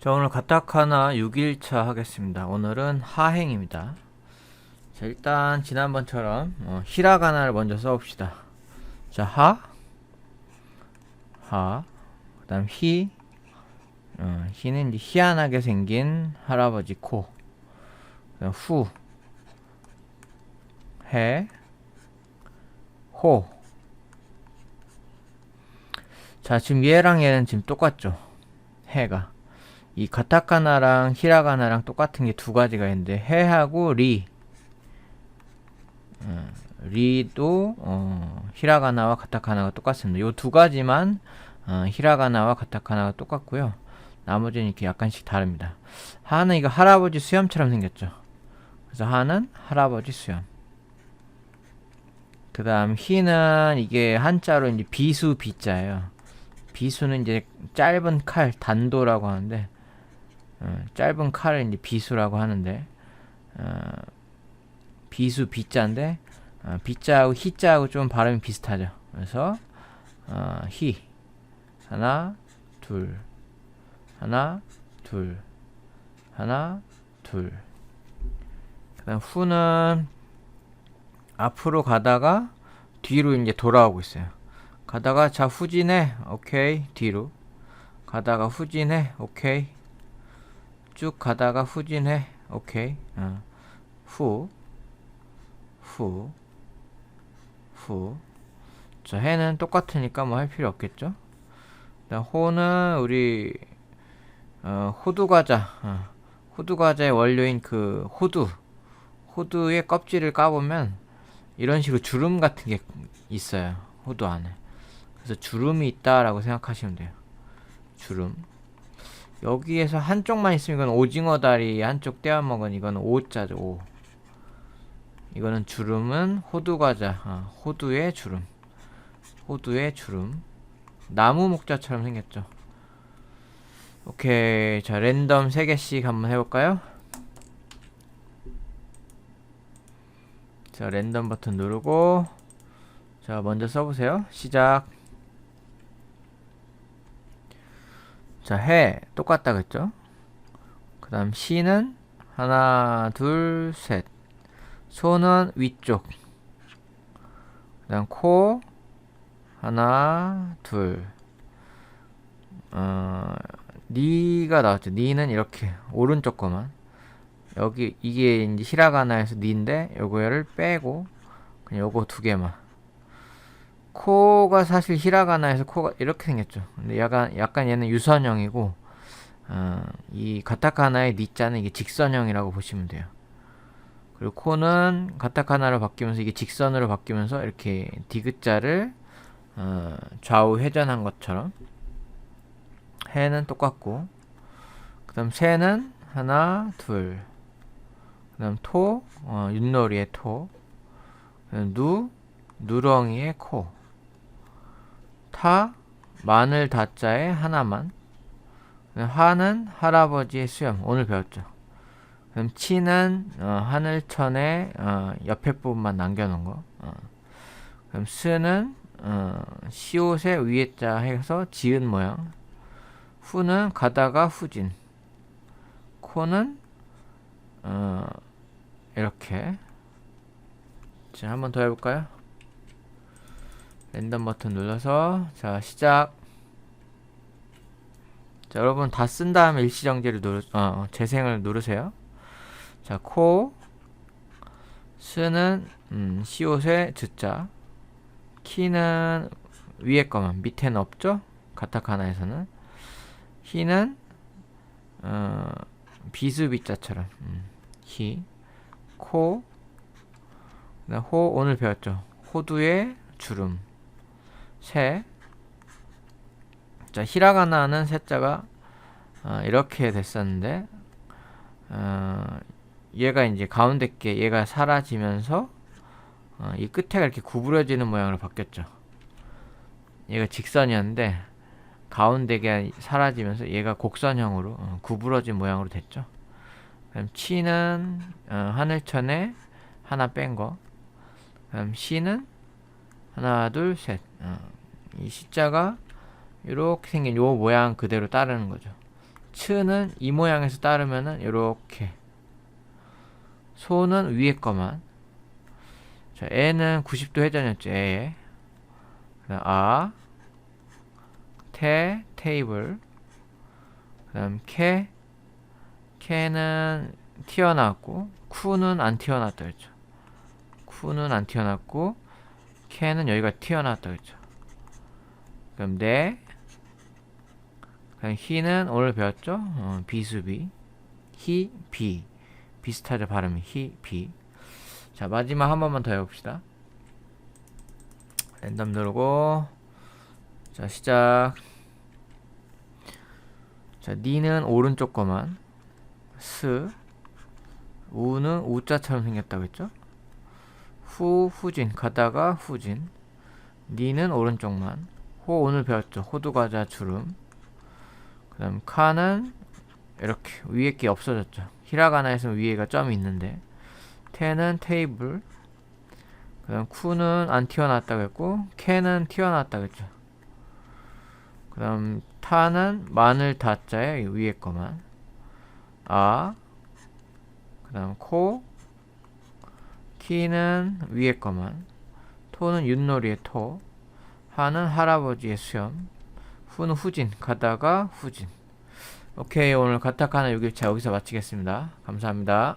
자 오늘 가타카나 6일차 하겠습니다. 오늘은 하행입니다. 자 일단 지난번처럼 어, 히라가나를 먼저 써봅시다. 자 하, 하, 그 다음 히, 어, 히는 희한하게 생긴 할아버지 코, 그다음 후, 해, 호. 자 지금 얘랑 얘는 지금 똑같죠. 해가. 이 가타카나랑 히라가나랑 똑같은 게 두 가지가 있는데 해하고 리 어, 리도 어, 히라가나와 가타카나가 똑같습니다. 요 두 가지만 어, 히라가나와 가타카나가 똑같고요. 나머지는 이렇게 약간씩 다릅니다. 하는 이거 할아버지 수염처럼 생겼죠. 그래서 하는 할아버지 수염. 그 다음 히는 이게 한자로 이제 비수 비자예요. 비수는 이제 짧은 칼 단도라고 하는데 어, 짧은 칼을 이제 비수라고 하는데 어, 비수 비자인데 어, 비자하고 히자하고 좀 발음이 비슷하죠. 그래서 어, 히 하나 둘. 하나 둘. 하나 둘. 그다음 후는 앞으로 가다가 뒤로 이제 돌아오고 있어요. 가다가 자 후진해. 오케이. 뒤로. 가다가 후진해. 오케이 쭉 가다가 후진해 오케이 어. 후, 후, 후. 자 해는 똑같으니까 뭐 할 필요 없겠죠. 호는 우리 어, 호두 과자, 어, 호두 과자의 원료인 그 호두, 호두의 껍질을 까보면 이런 식으로 주름 같은 게 있어요. 호두 안에. 그래서 주름이 있다라고 생각하시면 돼요. 주름. 여기에서 한쪽만 있으면 이건 오징어 다리 한쪽 떼어 먹은 이건 오자죠. 오. 이거는 주름은 호두 과자. 아, 호두의 주름. 호두의 주름. 나무 목자처럼 생겼죠. 오케이. 자, 랜덤 3개씩 한번 해볼까요? 자, 랜덤 버튼 누르고 자, 먼저 써보세요. 시작. 자, 해 똑같다 그랬죠? 그 다음 시는 하나, 둘, 셋. 손은 위쪽. 그 다음 코 하나, 둘. 어, 니가 나왔죠. 니는 이렇게 오른쪽 거만. 여기 이게 이제 히라가나에서 니인데 요거를 빼고 그냥 요거 두 개만. 코가 사실 히라가나에서 코가 이렇게 생겼죠. 근데 약간 약간 얘는 유선형이고 어, 이 가타카나의 니자는 이게 직선형이라고 보시면 돼요. 그리고 코는 가타카나로 바뀌면서 이게 직선으로 바뀌면서 이렇게 디귿자를 어, 좌우 회전한 것처럼 해는 똑같고 그다음 새는 하나 둘 그다음 토 어, 윷놀이의 토 누 누렁이의 코 타, 마늘 다자에 하나만. 화는 할아버지의 수염. 오늘 배웠죠. 그럼 치는 어, 하늘천에 어, 옆에 부분만 남겨놓은 거. 어. 그럼 스는 어, 시옷의 위에 자 해서 지은 모양. 후는 가다가 후진. 코는 어, 이렇게. 자, 한 번 더 해볼까요? 랜덤 버튼 눌러서 자 시작. 자 여러분 다 쓴 다음에 일시정지를 누르 어 재생을 누르세요. 자코 스는 음, 시옷의 듣자. 키는 위에 거만 밑에는 없죠? 가타카나에서는. 히는 어, 비수비자처럼 음, 히, 코, 호 오늘 배웠죠? 호두의 주름 세. 자, 히라가나는 세자가 어, 이렇게 됐었는데 어, 얘가 이제 가운데 게 얘가 사라지면서 어, 이 끝에가 이렇게 구부러지는 모양으로 바뀌었죠. 얘가 직선이었는데 가운데가 사라지면서 얘가 곡선형으로 어, 구부러진 모양으로 됐죠. 그럼 치는 어, 하늘천에 하나 뺀 거. 그럼 시는 하나 둘 셋. 어, 이 십자가 이렇게 생긴 요 모양 그대로 따르는 거죠. 츠는 이 모양에서 따르면은 요렇게. 소는 위에 거만. 자 에는 90도 회전이었죠 에에 그다음 아 테, 테이블. 그다음 캐. 캐는 튀어나왔고 쿠는 안 튀어나왔다 그랬죠. 쿠는 안 튀어나왔고 캐는 여기가 튀어나왔다 그랬죠. 그럼 네. 그럼 히는 오늘 배웠죠? 어, 비수비. 히, 비. 비슷하죠 발음이. 히, 비. 자 마지막 한 번만 더 해봅시다. 랜덤 누르고. 자 시작. 자 니는 오른쪽 거만. 스. 우는 우자처럼 생겼다고 했죠? 후 후진 가다가 후진. 니는 오른쪽만. 호 오늘 배웠죠. 호두과자 주름. 그 다음 카는 이렇게 위에 게 없어졌죠. 히라가나에서는 위에가 점이 있는데. 테는 테이블. 그 다음 쿠는 안 튀어나왔다고 했고 캐는 튀어나왔다고 했죠. 그 다음 타는 마늘 다자에 위에 거만. 아. 그 다음 코 키는 위에 거만 토는 윷놀이의 토 하는 할아버지의 수염 후는 후진 가다가 후진. 오케이 오늘 가타카나 6일차 여기서 마치겠습니다. 감사합니다